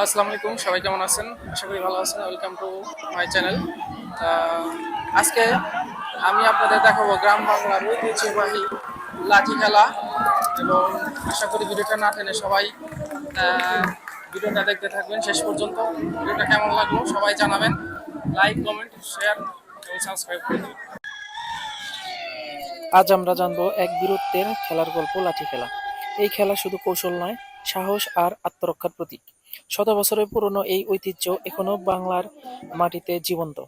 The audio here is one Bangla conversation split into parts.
আসসালামু আলাইকুম। সবাই কেমন আছেন? আশা করি ভালো আছেন। ওয়েলকাম টু মাই চ্যানেল আজকে আমি আপনাদের দেখাবো গ্রাম বাংলার ঐতিহ্যবাহী লাঠি খেলা। এবং আশা করি ভিডিওটা না টেনে সবাই ভিডিওটা দেখতে থাকবেন শেষ পর্যন্ত। ভিডিওটা কেমন লাগল সবাই জানাবেন। লাইক কমেন্ট শেয়ার এবং সাবস্ক্রাইব করে আজ আমরা জানব এক বীরত্বের খেলার গল্প, লাঠি খেলা। এই খেলা শুধু কৌশল নয়, সাহস আর আত্মরক্ষার প্রতীক। শত বছরের পুরনো এই ঐতিহ্য এখনও বাংলার মাটিতে জীবন্ত।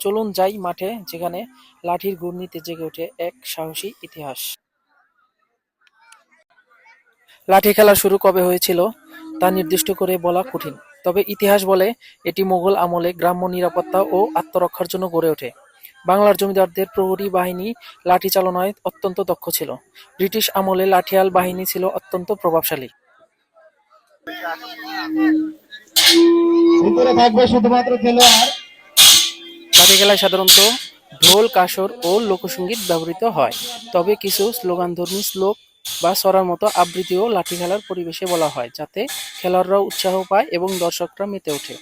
চলুন যাই মাঠে, যেখানে লাঠির ঘূর্ণিতে জেগে ওঠে এক সাহসী ইতিহাস। লাঠি খেলা শুরু কবে হয়েছিল তা নির্দিষ্ট করে বলা কঠিন, তবে ইতিহাস বলে এটি মোগল আমলে গ্রাম্য নিরাপত্তা ও আত্মরক্ষার জন্য গড়ে ওঠে। বাংলার জমিদারদের প্রহরী বাহিনী লাঠি চালনায় অত্যন্ত দক্ষ ছিল। ব্রিটিশ আমলে লাঠিয়াল বাহিনী ছিল অত্যন্ত প্রভাবশালী। ভিতরে থাকবে শুধুমাত্র খেলোয়াড়। খেলায় সাধারণত ঢোল কাসর ও লোকসঙ্গীত ব্যবহৃত হয়। তবে কিছু স্লোগানধর্মী শ্লোক বা সরার মতো আবৃত্তিও লাঠি খেলার পরিবেশে বলা হয় যাতে খেলোয়াড়রা উৎসাহ পায় এবং দর্শকরা মেতে ওঠে।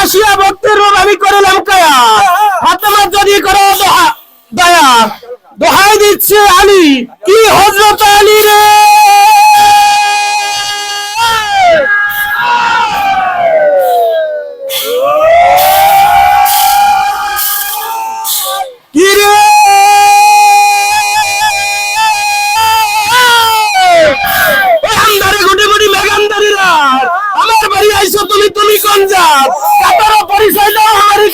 আসিয়া ভক্তের রোগ আমি করিলাম কায়া? ফাতেমা যদি করো দয়া, দোহাই দিচ্ছে আলী, কি হজরত আলী রে? আমার বাড়ি আইছো তুমি তুমি কোন জাত?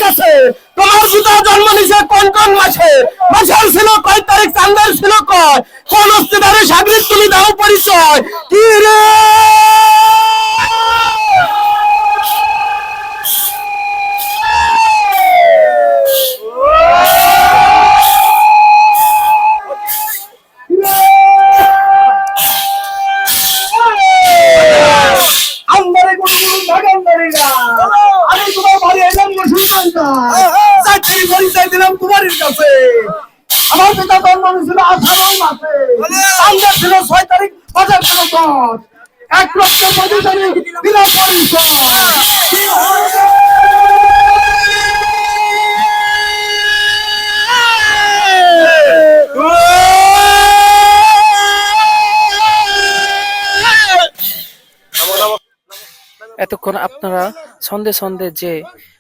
কাছে তোমার পিতা জন্ম নিছে কোন কোন মাসে? মাসের ছিল কয় তারিখ চান্দের ছিল কয়? কোন অস্তিদারে সাগরিত তুমি দাও পরিচয়। কি রে? আঠারো মাসে। আমরা ছিল ছয় তারিখ বাজার ছিল দশ এক লক্ষ পঁচিশ তারিখ দিলাম এতক্ষণ আপনারা ছন্দে ছন্দে যে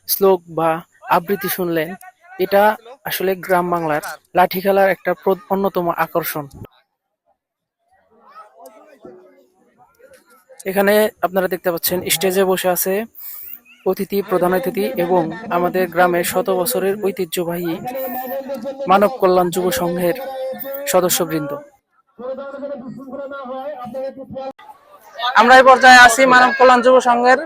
শ্লোক বা আবৃত্তি শুনলেন এটা আসলে গ্রাম বাংলার লাঠি খেলার একটা অন্যতম আকর্ষণ। এখানে আপনারা দেখতে পাচ্ছেন, স্টেজে বসে আছে অতিথি, প্রধান অতিথি এবং আমাদের গ্রামের শত বছরের ঐতিহ্যবাহী মানব কল্যাণ যুব সংঘের সদস্যবৃন্দ। আমরা এই পর্যায়ে আছি মানব কল্যাণ যুব সংঘের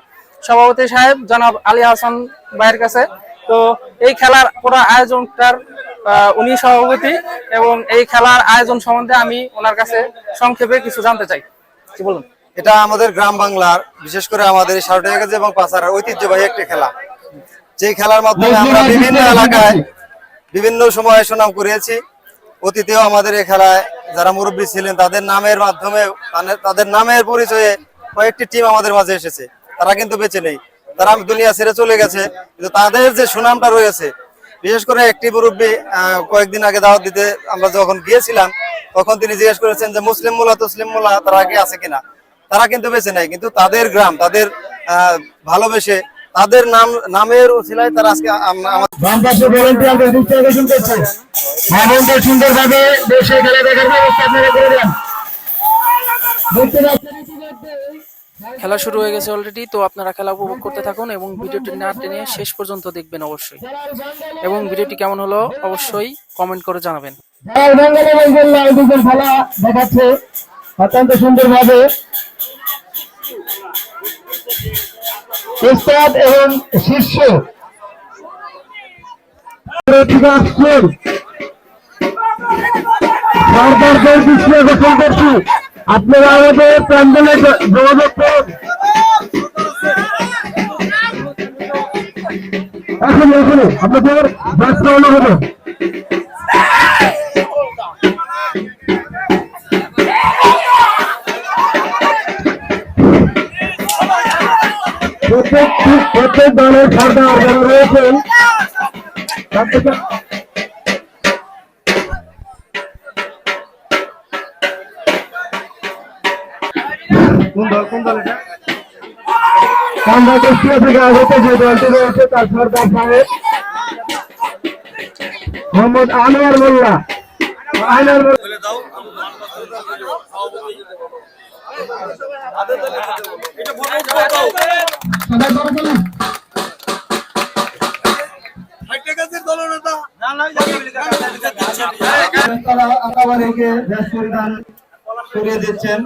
সভাপতি সাহেব, জনাব আলী হাসান ভাইয়ের কাছে। তো এই খেলার পুরো আয়োজনটার উনি সভাপতি এবং এই খেলার আয়োজন সম্বন্ধে আমি ওনার কাছে সংক্ষেপে কিছু জানতে চাই। কি বলুন। এটা আমাদের গ্রাম বাংলার বিশেষ করে আমাদের এই এবং পাচারার ঐতিহ্যবাহী একটি খেলা। যে খেলার মাধ্যমে আমরা বিভিন্ন এলাকায় বিভিন্ন সময়ে সুনাম করিয়েছি অতীতেও আমাদের এই খেলায় যারা মুরব্বী ছিলেন তাদের নামের মাধ্যমে তাদের- তাদের নামের পরিচয়ে কয়েকটি টিম আমাদের মাঝে এসেছে। তারা কিন্তু বেঁচে নেই। তারা দুনিয়া ছেড়ে চলে গেছে। কিন্তু তাদের যে সুনামটা রয়েছে, বিশেষ করে একটি মুরব্বী কয়েকদিন আগে দাওয়াত দিতে আমরা যখন গিয়েছিলাম, তখন তিনি জিজ্ঞেস করেছেন যে, মুসলিম মোল্লা তসলিম মোল্লা তারা আগে আছে কিনা? তারা কিন্তু বেঁচে নেই কিন্তু তাদের গ্রাম, তাদের ভালোবেসে তাদের নাম, নামের ওসিলায় তারা আজকে ভবনটা সুন্দরভাবে খেলা শুরু হয়ে গেছে অলরেডি তো আপনারা খেলা উপভোগ করতে থাকুন এবং ভিডিওটি না টেনে শেষ পর্যন্ত দেখবেন অবশ্যই। এবং ভিডিওটি কেমন হলো অবশ্যই কমেন্ট করে জানাবেন। অত্যন্ত এবং দৃষ্টি করছি। अपने वालों के प्रांत में दो दोस्तों अपने फिर दस करोड़ हो प्रत्येक प्रत्येक दल सरकार जन रहे थे तब तक কোন দল এটা? কান্দা কুষ্টিয়া থেকে আগত যে দলটি রয়েছে তার সর্দার সাহেব। মোহাম্মদ আনোয়ার মোল্লা। আনোয়ার তারা আকাবারিকে বেশ পরিধান করিয়ে দিচ্ছেন।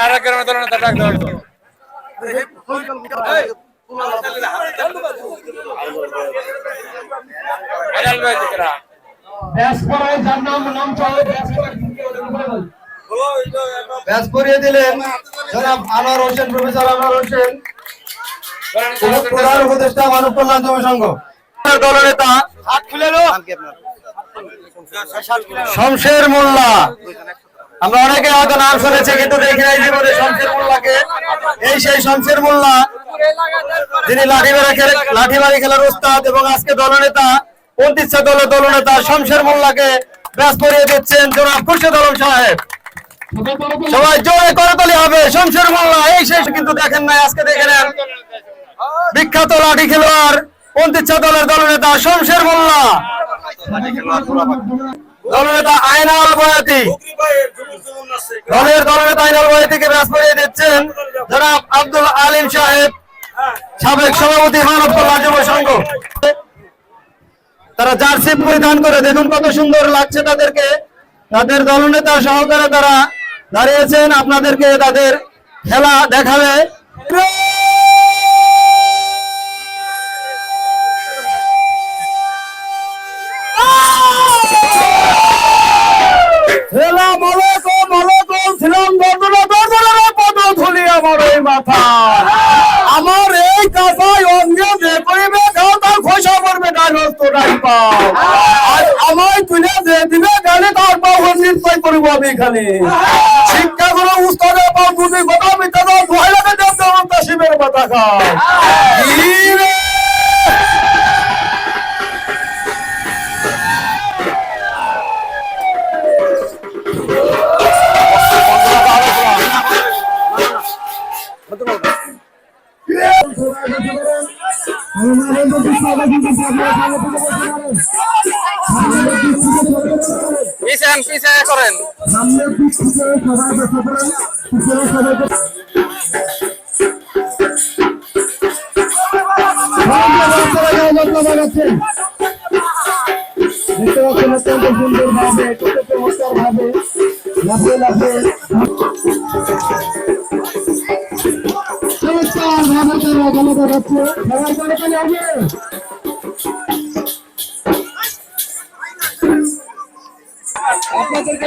আর এক গ্রামে দলের নেতা ডাক দেওয়া আজাল ভাই দিকরা। ব্যাস পরায় যার নাম নাম চলে ব্যাস পরায় ব্যাস করিয়ে দিলেন জনাব আনোয়ার হোসেন প্রফেসর আনোয়ার হোসেন। প্রধান উপদেষ্টা মানব কল্যাণ যুব সংঘ দলনেতা শমশের মোল্লা। আমরা অনেকে হয়তো নাম শুনেছি, কিন্তু দেখি নাই জীবনে শমশের মোল্লাকে। এই সেই শমশের মোল্লা, যিনি লাঠি মেরে খেলে লাঠি মারি খেলার উস্তাদ এবং আজকে দলনেতা পন্থিচ্ছা দলের দলনেতা শমশের মোল্লাকে ব্যাস করিয়ে দিচ্ছেন জনাব খুরশেদ আলম সাহেব। সবাই জোরে করতালি হবে, শমশের মোল্লা, এই শেষ কিন্তু দেখেন নাই, আজকে দেখে নেন। বিখ্যাত লাঠি খেলোয়াড় পন্থিচ্ছা দলের দলনেতা শমশের মোল্লা। আব্দুল আলিম সাহেব, সাবেক সভাপতি সংঘ। তারা জার্সি পরিধান করে, দেখুন কত সুন্দর লাগছে তাদেরকে। তাদের দলনেতা সহকারে তারা দাঁড়িয়েছেন, আপনাদেরকে তাদের খেলা দেখাবে। Amen. পিছান পিছায় করেন দেখতে পাচ্ছেন অত্যন্ত সুন্দর ভাবে কত চমৎকার ভাবে লাফে লাফে চমৎকার ভাবে তারা গানে দেখাচ্ছে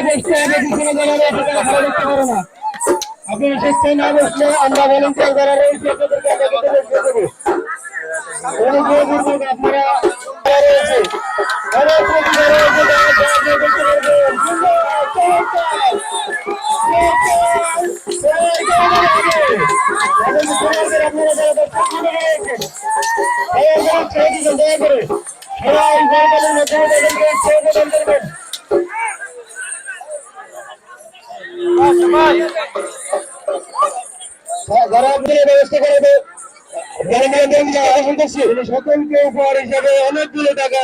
দেখতে হবে পিছনে যারা রয়েছে তারা ভালো দেখতে পারে না আপনারা দেখতে না বসলে আমরা ভলেন্টিয়ার যারা রয়েছে আপনাদেরকে আমরা দেখতে দেবো অনুগ্রহ করবেন আপনারা যারা রয়েছে যারা প্রতিভা রয়েছে তারা সাহায্য করতে পারবেন আপনারা যারা যারা দয়া করে। সবাই গণতান্ত্রিক মাধ্যমে তাদেরকে সহযোগিতা করবেন। যারা ব্যবস্থা করে সকলকে উপহার হিসাবে অনেকগুলো টাকা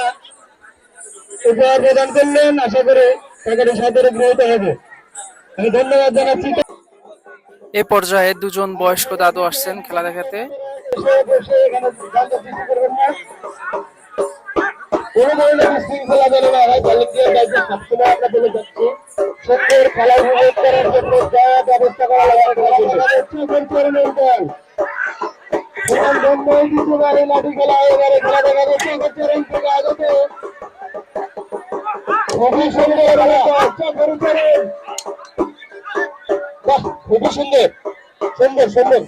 উপহার প্রদান করলেন। আশা করে টাকাটি সাদরে গৃহীত হবে। আমি ধন্যবাদ জানাচ্ছি। এ পর্যায়ে দুজন বয়স্ক দাদু আসছেন খেলা দেখাতে কোনো ধরনের বিশৃঙ্খলা যেন না হয় ভলেন্টিয়ার দায়িত্ব সবসময় আমরা বলে যাচ্ছি সত্যের খেলা উপভোগ করার জন্য যা ব্যবস্থা করা লাগে করা হচ্ছে পরিচালনার দল সুতরাং জন্মই দ্বিতীয়বারে লাঠি খেলা এবারে খেলা দেখা যাচ্ছে গোচরণ থেকে আগত খুবই সুন্দর আচ্ছা বাহ খুবই সুন্দর। সুন্দর সুন্দর।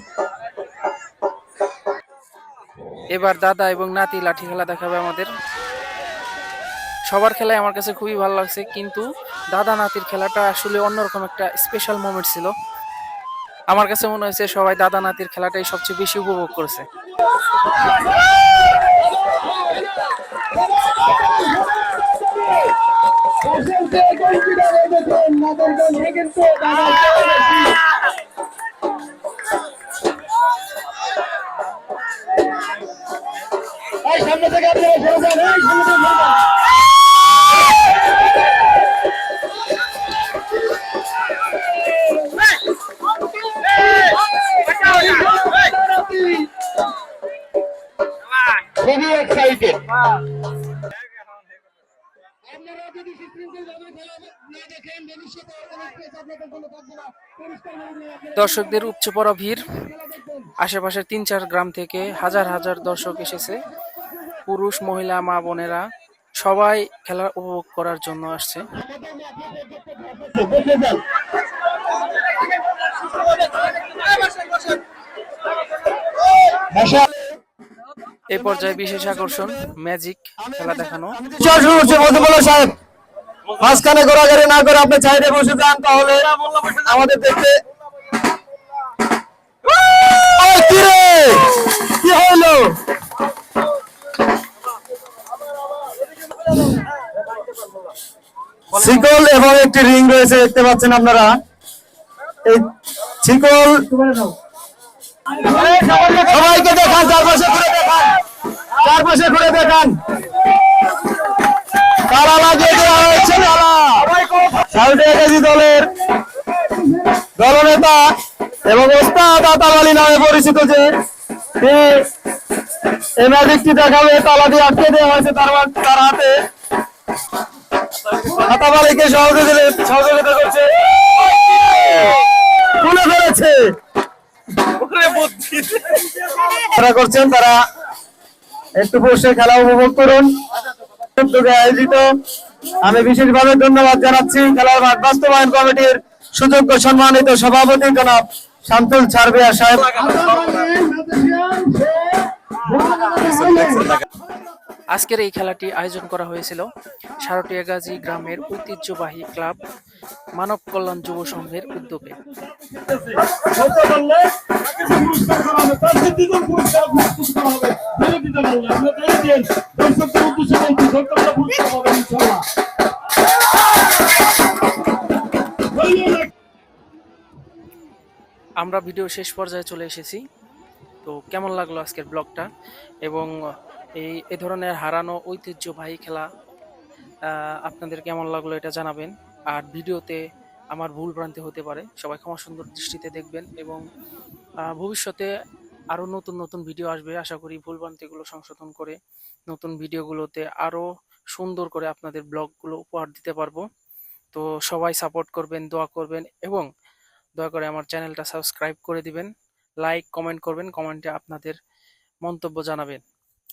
এবার দাদা এবং নাতি লাঠি খেলা দেখাবে আমাদের। সবার খেলায় আমার কাছে খুবই ভালো লাগছে, কিন্তু দাদা নাতির খেলাটা আসলে অন্যরকম একটা স্পেশাল মোমেন্ট ছিল। আমার কাছে মনে হয়েছে সবাই দাদা নাতির খেলাটাই সবচেয়ে বেশি উপভোগ করেছে। সামনে থেকে সামনে থেকে দর্শকদের উপচে পড়া ভিড়। আশেপাশের তিন চার গ্রাম থেকে হাজার হাজার দর্শক এসেছে। পুরুষ, মহিলা, মা, বোনেরা সবাই খেলা উপভোগ করার জন্য আসছে। এই পর্যায়ে বিশেষ আকর্ষণ ম্যাজিক খেলা দেখানো। মাঝখানে ঘোরাঘুরি না করে আপনি সাইডে বসে যান তাহলে আমাদের দেখতে? শিকল এবং একটি রিং রয়েছে, দেখতে পাচ্ছেন আপনারা। এই শিকল। সবাইকে দেখান, চারপাশে চারপাশে ঘুরে দেখান। তারা লাগিয়ে দেওয়া হয়েছে তারা দলের দলনেতা এবং ওস্তাদ আতাব আলী নামে পরিচিত যে, তিনি এই ম্যাজিকটি দেখাবে, তালা দিয়ে আটকে দেওয়া হয়েছে তার তার হাতে। আতাব আলীকে সহযোগিতা সহযোগিতা করছে। তুলে ফেলেছে যারা করছেন, তারা একটু বসে খেলা উপভোগ করুন। আয়োজিত। আমি বিশেষভাবে ধন্যবাদ জানাচ্ছি খেলার মাঠ বাস্তবায়ন কমিটির সুযোগ্য সম্মানিত সভাপতি জনাব শান্তুল ছাড়বিয়া সাহেব। আজকের এই খেলাটি আয়োজন করা হয়েছিল সারটিয়া গাজী গ্রামের ঐতিহ্যবাহী ক্লাব মানব কল্যাণ যুব সংঘের উদ্যোগে। আমরা ভিডিও শেষ পর্যায়ে চলে এসেছি। তো কেমন লাগল আজকের ব্লগটা? এবং এই, এ ধরনের হারানো ঐতিহ্যবাহী খেলা আপনাদের কেমন লাগল এটা জানাবেন। আর ভিডিওতে আমার ভুল ভ্রান্তি হতে পারে, সবাই ক্ষমা সুন্দর দৃষ্টিতে দেখবেন এবং ভবিষ্যতে আরও নতুন নতুন ভিডিও আসবে। আশা করি ভুল ভ্রান্তিগুলো সংশোধন করে নতুন ভিডিওগুলোতে আরও সুন্দর করে আপনাদের ব্লগগুলো উপহার দিতে পারব। তো সবাই সাপোর্ট করবেন, দোয়া করবেন এবং দয়া করে আমার চ্যানেলটা সাবস্ক্রাইব করে দিবেন। লাইক, কমেন্ট করবেন, কমেন্টে আপনাদের মন্তব্য জানাবেন।